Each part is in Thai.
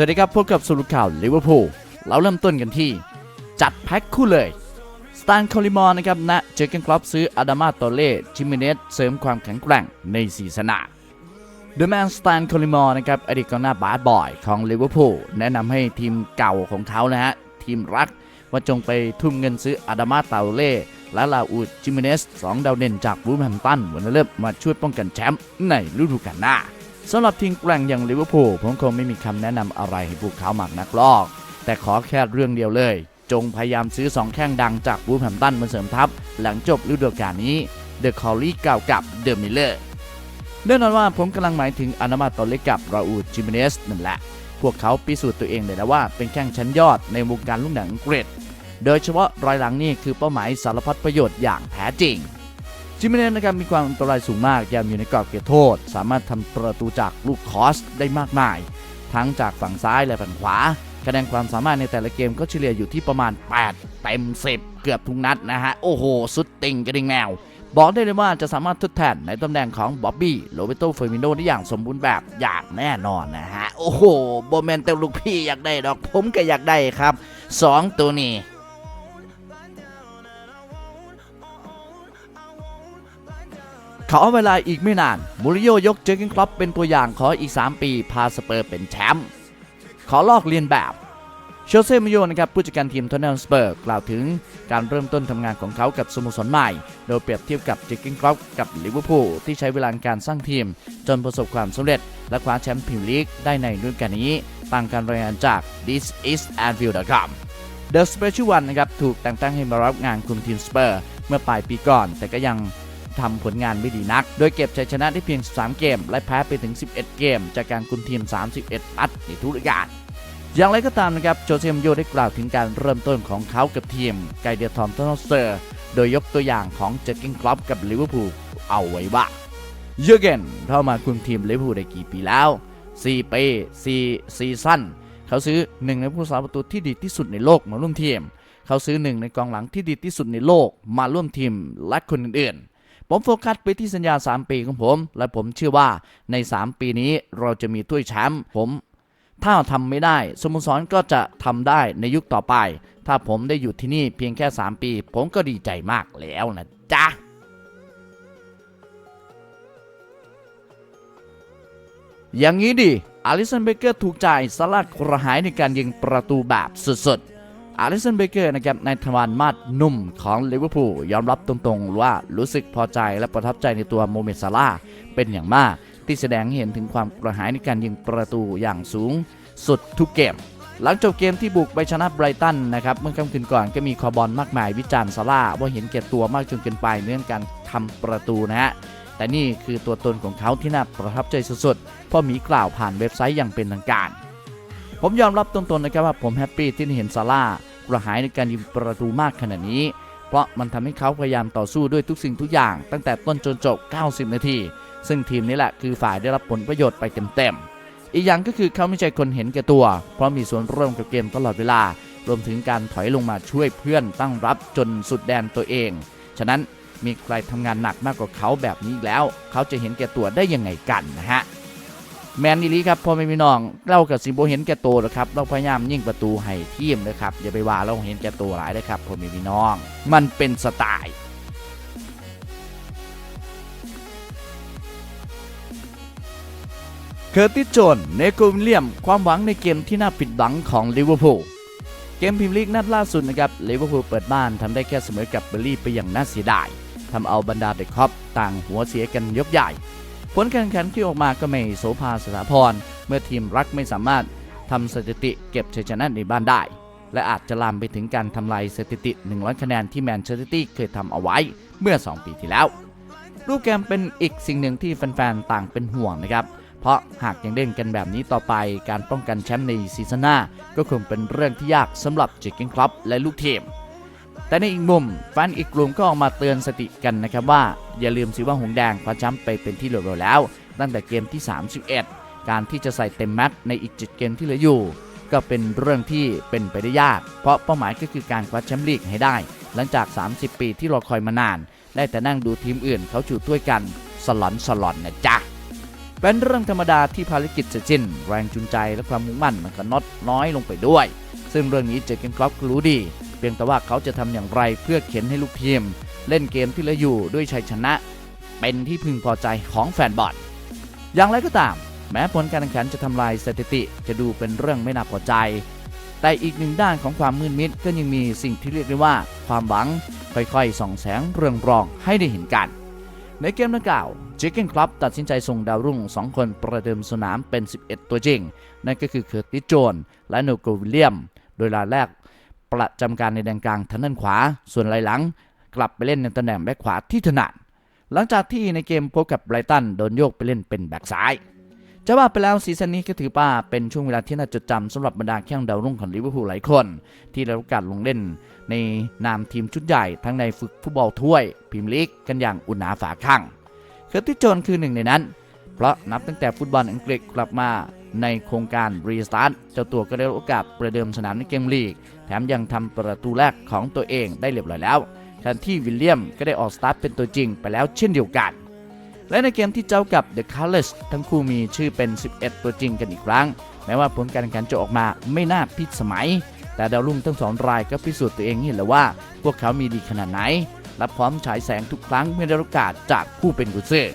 สวัสดีครับพบกับสรุปข่าวลิเวอร์พูลเราเริ่มต้นกันที่ จัดแพ็คคู่เลย สตานคอลิมอร์นะครับณเจอเกนคลับซื้ออาดามาโตเล่จิมิเนสเสริมความแข็งแกร่งในสีสนาเดอะแมนสตานคอลิมอร์นะครับอดีตกองหน้าบาสบอยของลิเวอร์พูลแนะนำให้ทีมเก่าของเขานะฮะ ทีมรักว่าจงไปทุ่มเงินซื้ออาดามาเตาเล่และลาอูดจิมิเนสสองดาวเด่นจากวูแฮมตันวันเริ่มมาช่วยป้องกันแชมป์ในฤดูกาลหน้า สำหรับทีมแกร่งอย่างลิเวอร์พูลผมคงไม่มีคำแนะนำอะไรให้พวกเขาหมากนักลอก แต่ขอแค่เรื่องเดียวเลย จงพยายามซื้อ 2 แข้งดังจากวูแฮมตันมาเสริมทัพ หลังจบฤดูกาลนี้เดอะคอลลี่กล่าวกับเดอะมิลเลอร์แน่นอนว่าผมกำลังหมายถึงอนามาตอเลกับราอูดจิมิเนสนั่นแหละ พวกเขาพิสูจน์ตัวเองเลยนะว่าเป็นแข้งชั้นยอดในวงการลูกหนังอังกฤษโดยเฉพาะรายหลังนี่คือเป้าหมายสารพัดประโยชน์อย่างแท้จริง จิมเมเนสนะครับมีความอันตรายสูงมากยามอยู่ในกรอบเขตโทษ สามารถทำประตูจากลูกคอสได้มากมาย ทั้งจากฝั่งซ้ายและฝั่งขวาคะแนนความสามารถในแต่ละเกมก็เฉลี่ยอยู่ที่ประมาณ 8 เต็ม 10 เกือบทุกนัดนะฮะ โอ้โห สุดติงกระดิ่งแมว บอกได้เลยว่าจะสามารถทดแทนในตำแหน่งของบ๊อบบี้โรเบโตเฟอร์มิโนได้อย่างสมบูรณ์แบบอย่างแน่นอนนะฮะ โอ้โหโบแมนแต่ลูกพี่อยากได้ดอกผมก็อยากได้ครับสองตัวนี้ ขอเวลาอีกไม่นาน มูริโยยกเจอร์เกนคล็อปเป็นตัวอย่างขออีก 3 ปีพาสเปอร์เป็นแชมป์ขอลอกเลียนแบบโชเซ่มิโยนะครับผู้จัดการทีมทอนเนลสเปอร์กล่าวถึงการเริ่มต้นทำงานของเขากับสโมสรใหม่ โดยเปรียบเทียบกับเจอร์เกนคล็อปกับลิเวอร์พูลที่ใช้เวลานการสร้างทีม จนประสบความสำเร็จ และคว้าแชมป์พรีเมียร์ลีกได้ในฤดูกาลนี้ ตามการรายงานจาก This is Anfield.com The Special One นะครับถูกแต่งตั้งให้มารับงานคุมทีมสเปอร์เมื่อปลายปีก่อน แต่ก็ยัง ทำผลงานไม่ดีนัก โดยเก็บชัยชนะได้เพียง 13 เกม และแพ้ไปถึง 11 เกม จากการคุมทีม 31 นัดในทุกฤดูกาลอย่างไรก็ตามนะครับโจเซมโยได้กล่าวถึงการเริ่มต้นของเขากับทีมไกเดียทอมทอนเซอร์ โดยยกตัวอย่างของเจอร์กินคลอปกับลิเวอร์พูลเอาไว้ว่าเยอร์เกนเข้ามาคุมทีมลิเวอร์พูลได้กี่ปีแล้ว 4 ปี4ซีซั่นเขาซื้อหนึ่งในผู้สาประตูที่ดีที่สุดในโลกมาร่วมทีม เขาซื้อหนึ่งในกองหลังที่ดีที่สุดในโลกมาร่วมทีมและคนอื่นๆ ผมโฟกัสไปที่สัญญา 3 ปีของผม และผมเชื่อว่าใน 3 ปีนี้เราจะมีถ้วยแชมป์ผม ถ้าทำไม่ได้สโมสรก็จะทำได้ในยุคต่อไป ถ้าผมได้อยู่ที่นี่เพียงแค่ 3 ปี ผมก็ดีใจมากแล้วนะจ๊ะอย่างนี้ดิอาริสันเบเกอร์ถูกจ่ายสลักกระหายในการยิงประตูแบบสุดๆ อาริสันเบเกอร์นะครับในทวารมาดนุ่มของลิเวอร์พูลยอมรับตรงๆ ว่ารู้สึกพอใจและประทับใจในตัวโมเมซาลาเป็นอย่างมาก ที่แสดงเห็นถึงความกระหายในการยิงประตูอย่างสูงสุดทุกเกมหลังจบเกมที่บุกไปชนะไบรตันนะครับเมื่อค่ำคืนก่อนก็มีคอบอลมากมายวิจารณ์ซาร่าว่าเห็นแก่ตัวมากจนเกินไปเรื่องการทำประตูนะฮะแต่นี่คือตัวตนของเขาที่น่าประทับใจสุดๆเพราะมีกล่าวผ่านเว็บไซต์อย่างเป็นทางการ ผมยอมรับตรงๆนะครับว่าผมแฮปปี้ที่ได้เห็นซาร่า กระหายในการยิงประตูมากขนาดนี้ เพราะมันทำให้เขาพยายามต่อสู้ด้วยทุกสิ่งทุกอย่าง ตั้งแต่ต้นจนจบ 90 นาที ซึ่งทีมนี้แหละคือฝ่ายได้รับผลประโยชน์ไปเต็มๆ อีกอย่างก็คือเขาไม่ใช่คนเห็นแก่ตัว เพราะมีส่วนร่วมกับเกมตลอดเวลา รวมถึงการถอยลงมาช่วยเพื่อนตั้งรับจนสุดแดนตัวเอง ฉะนั้นมีใครทำงานหนักมากกว่าเขาแบบนี้แล้ว เขาจะเห็นแก่ตัวได้ยังไงกันนะฮะ แมนอีลีครับพ่อแม่พี่น้องเรากับสิบโบเห็นแก่ตัวนะครับเราพยายามยิงประตูให้ทีมนะครับอย่าไปว่าเราเห็นแก่ตัวหลายนะครับพ่อแม่พี่น้อง มันเป็นสไตล์เคอร์ติสโจนเนโกวิลเลียม ความหวังในเกมที่น่าผิดหวังของลิเวอร์พูลเกมพรีเมียร์ลีกนัดล่าสุดนะครับลิเวอร์พูลเปิดบ้านทำได้แค่เสมอกับเบอร์ลี่ไปอย่างน่าเสียดายทำเอาบรรดาเด็กคอปต่างหัวเสียกันยกใหญ่ ผลการแข่งขันที่ออกมาก็ไม่โสภาสถาพร เมื่อทีมรักไม่สามารถทำสถิติเก็บชัยชนะในบ้านได้ และอาจจะลามไปถึงการทำลายสถิติ 100 คะแนนที่แมนเชสเตอร์ซิตี้เคยทำเอาไว้เมื่อ 2 ปีที่แล้ว รูปเกมเป็นอีกสิ่งหนึ่งที่แฟนๆ ต่างเป็นห่วงนะครับ เพราะหากยังเล่นกันแบบนี้ต่อไปการป้องกันแชมป์ในซีซั่นหน้าก็คงเป็นเรื่องที่ยากสำหรับจิกเก้นคลับและลูกทีม แต่ในอีกมุมแฟนอีกกลุ่มก็ออกมาเตือนสติกันนะครับว่า อย่าลืมสิว่าหงแดงคว้าแชมป์ไปเป็นที่เรียบร้อยแล้ว ตั้งแต่เกมที่ 31 การที่จะใส่เต็มแม็กซ์ในอีก7เกมที่เหลืออยู่ ก็เป็นเรื่องที่เป็นไปได้ยาก เพราะเป้าหมายก็คือการคว้าแชมป์ลีกให้ได้ หลังจาก 30 ปีที่รอคอยมานาน ได้แต่นั่งดูทีมอื่นเขาจูดถ้วยกันสลอนสลอนนะจ๊ะเป็นเรื่องธรรมดาที่ภารกิจเสร็จสิ้นแรงจูงใจและความมุ่งมั่นมันก็ลดน้อยลงไปด้วย ซึ่งเรื่องนี้เจอเกนครอปก็รู้ดี เพียงแต่ว่าเขาจะทำอย่างไรเพื่อเข็นให้ลูกทีม เล่นเกมที่เหลืออยู่ด้วยชัยชนะ เป็นที่พึงพอใจของแฟนบอลอย่างไรก็ตาม แม้ผลการแข่งขันจะทำลายสถิติจะดูเป็นเรื่องไม่น่าพอใจ แต่อีกหนึ่งด้านของความมืดมิดก็ยังมีสิ่งที่เรียกได้ว่า ความหวังค่อยๆส่องแสงเรืองรองให้ได้เห็นกัน ในเกมดังกล่าวจิกเกนคลับตัดสินใจส่งดาวรุ่ง 2 คนประเดิมสนามเป็น 11 ตัวจริง นั่นก็คือเคอร์ติสโจน และโนโกวิลเลียม โดยรายแรก ประจำการในแดนกลางทางด้านขวา ส่วนรายหลัง กลับไปเล่นในตำแหน่งแบ็คขวาที่ถนัด หลังจากที่ในเกมพบกับไบรตันโดนโยกไปเล่นเป็นแบ็คซ้ายจะว่าไปแล้วซีซั่นนี้ก็ถือว่าเป็นช่วงเวลาที่น่าจดจำสำหรับบรรดาแข้งดาวรุ่งของลิเวอร์พูลหลายคน ที่ได้รับโอกาสลงเล่นในนามทีมชุดใหญ่ทั้งในฝึกฟุตบอลถ้วยพรีเมียร์ลีกกันอย่างอุ่นหนาฝาข้างเคอร์ติโจนคือหนึ่งในนั้น เพราะนับตั้งแต่ฟุตบอลอังกฤษกลับมาในโครงการรีสตาร์ทเจ้าตัวก็ได้โอกาสประเดิมสนามในเกมลีก แถมยังทำประตูแรกของตัวเองได้เรียบร้อยแล้วแทนที่วิลเลียมก็ได้ออกสตาร์ทเป็นตัวจริงไปแล้วเช่นเดียวกัน และในเกมที่เจ้ากับ The Colors ทั้งคู่มีชื่อเป็น 11 ตัวจริงกันอีกครั้ง แม้ว่าผลการแข่งขันจะออกมาไม่น่าพิสมัย แต่ดาวรุ่งทั้งสองรายก็พิสูจน์ตัวเองเห็นแล้วว่า พวกเขามีดีขนาดไหน และพร้อมฉายแสงทุกครั้งเมื่อได้รับโอกาสจากผู้เป็นกุซือ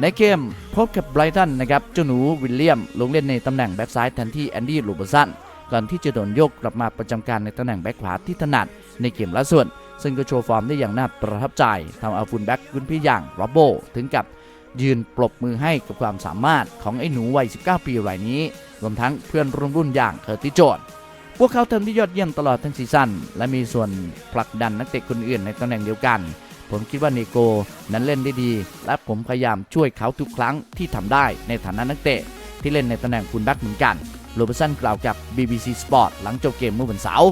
ในเกมพบกับไบรตันนะครับเจ้าหนูวิลเลียมลงเล่นในตำแหน่งแบ็กซ้ายแทนที่แอนดี้ลูเบอร์สัน ก่อนที่จะโดนโยกกลับมาประจำการในตำแหน่งแบ็คขวาที่ถนัดในเกมล่าสุดซึ่งก็โชว์ฟอร์มได้อย่างน่าประทับใจทำเอาฟุลแบ็กรุ่นพี่อย่างโรบโบถึงกับยืนปรบมือให้กับความสามารถของไอ้หนูวัย 19 ปีรายนี้ รวมทั้งเพื่อนร่วมรุ่นอย่างเคอร์ติโจนพวกเขาทำที่ยอดเยี่ยมตลอดทั้งซีซั่นและมีส่วนผลักดันนักเตะคนอื่นในตำแหน่งเดียวกัน ผมคิดว่าเนโกนั้นเล่นได้ดี และผมพยายามช่วยเขาทุกครั้งที่ทำได้ในฐานะนักเตะที่เล่นในตำแหน่งคุณแบ็กเหมือนกัน โรเบร์สันกล่าวกับ BBC Sport หลังจบเกมเมื่อวันเสาร์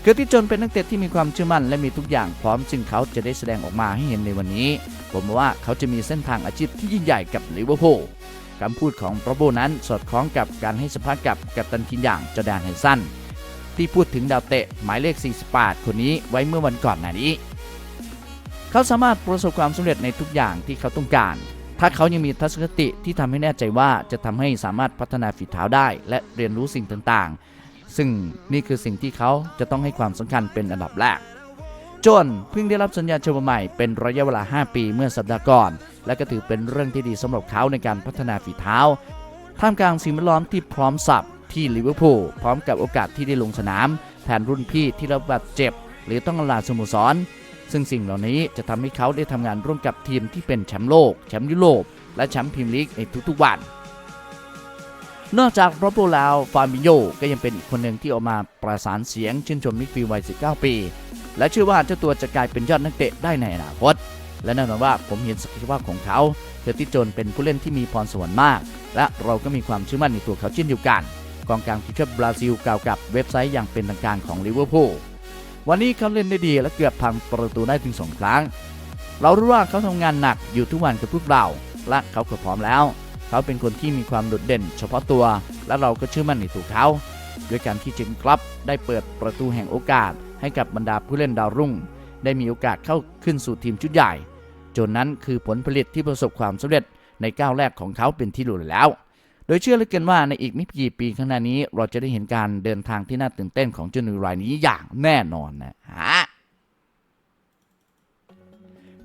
เคอร์ติจนเป็นนักเตะที่มีความเชื่อมั่นและมีทุกอย่างพร้อมซึ่งเขาจะได้แสดงออกมาให้เห็นในวันนี้ ผมว่าเขาจะมีเส้นทางอาชีพที่ยิ่งใหญ่กับลิเวอร์พูลคำพูดของโรโบนั้นสอดคล้องกับการให้สัมภาษณ์กับกัปตันทีมอย่างจอแดนไฮสันที่พูดถึงดาวเตะหมายเลข 48 คนนี้ไว้เมื่อวันก่อนหน้านี้ เขาสามารถประสบความสำเร็จในทุกอย่างที่เขาต้องการ ถ้าเขายังมีทัศนคติที่ทำให้แน่ใจว่าจะทำให้สามารถพัฒนาฝีเท้าได้ และเรียนรู้สิ่งต่างๆ ซึ่งนี่คือสิ่งที่เขาจะต้องให้ความสำคัญเป็นอันดับแรกจนเพิ่งได้รับสัญญาเช่าใหม่เป็นระยะเวลา 5 ปีเมื่อสัปดาห์ก่อน และก็ถือเป็นเรื่องที่ดีสำหรับเขาในการพัฒนาฝีเท้า ท่ามกลางสิ่งแวดล้อมที่พร้อมสับที่ลิเวอร์พูลพร้อมกับโอกาสที่ได้ลงสนาม แทนรุ่นพี่ที่รับบาดเจ็บ หรือต้องลาสโมสร ซึ่งสิ่งเหล่านี้จะทำให้เขาได้ทำงานร่วมกับทีมที่เป็นแชมป์โลก แชมป์ยุโรป และแชมป์พรีเมียร์ลีกในทุกๆวัน นอกจากโรโบแล้วฟาบิโยก็ยังเป็นอีกคนหนึ่งที่ออกมาประสานเสียงชื่นชมมิดฟิลด์วัย 19 ปี และเชื่อว่าเจ้าตัวจะกลายเป็นยอดนักเตะได้ในอนาคต และแน่นอนว่าผมเห็นศักยภาพของเขาเคอร์ติสโจนเป็นผู้เล่นที่มีพรสวรรค์มาก และเราก็มีความเชื่อมั่นในตัวเขาเช่นเดียวกันกองกลางทีมชาติบราซิลกล่าวกับเว็บไซต์อย่างเป็นทางการของลิเวอร์พูล วันนี้เขาเล่นได้ดีและเกือบพังประตูได้ถึงสองครั้ง เรารู้ว่าเขาทำงานหนักอยู่ทุกวันกับพวกเรา และเขาก็พร้อมแล้ว เขาเป็นคนที่มีความโดดเด่น เฉพาะตัว และเราก็เชื่อมั่นในตัวเขาด้วยการที่เจนครับได้เปิดประตูแห่งโอกาส ให้กับบรรดาผู้เล่นดาวรุ่ง ได้มีโอกาสเข้าขึ้นสู่ทีมชุดใหญ่ จนนั้นคือผลผลิตที่ประสบความสำเร็จในก้าวแรกของเขาเป็นที่รู้แล้ว โดยเชื่อเหลือเกินว่าในอีกไม่กี่ปีข้างหน้านี้ เราจะได้เห็นการเดินทางที่น่าตื่นเต้นของเจ้าหนูรายนี้อย่างแน่นอนนะฮะ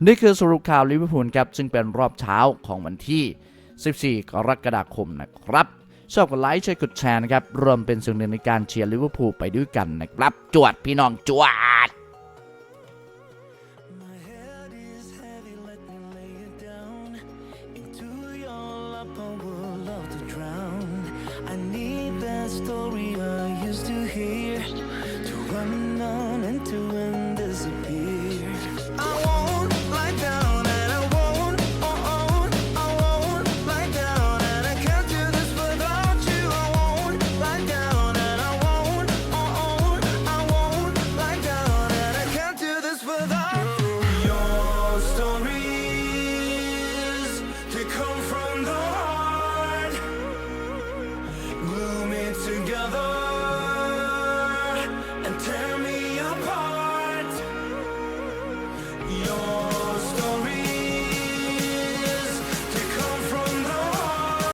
นี่คือสรุปข่าวลิเวอร์พูลครับ ซึ่งเป็นรอบเช้าของวันที่ 14 กรกฎาคมนะครับชอบกดไลค์ช่วยกดแชร์นะครับรวมเป็นส่วนหนึ่งในการเชียร์ลิเวอร์พูลไปด้วยกันนะครับ จวดพี่น้องจวด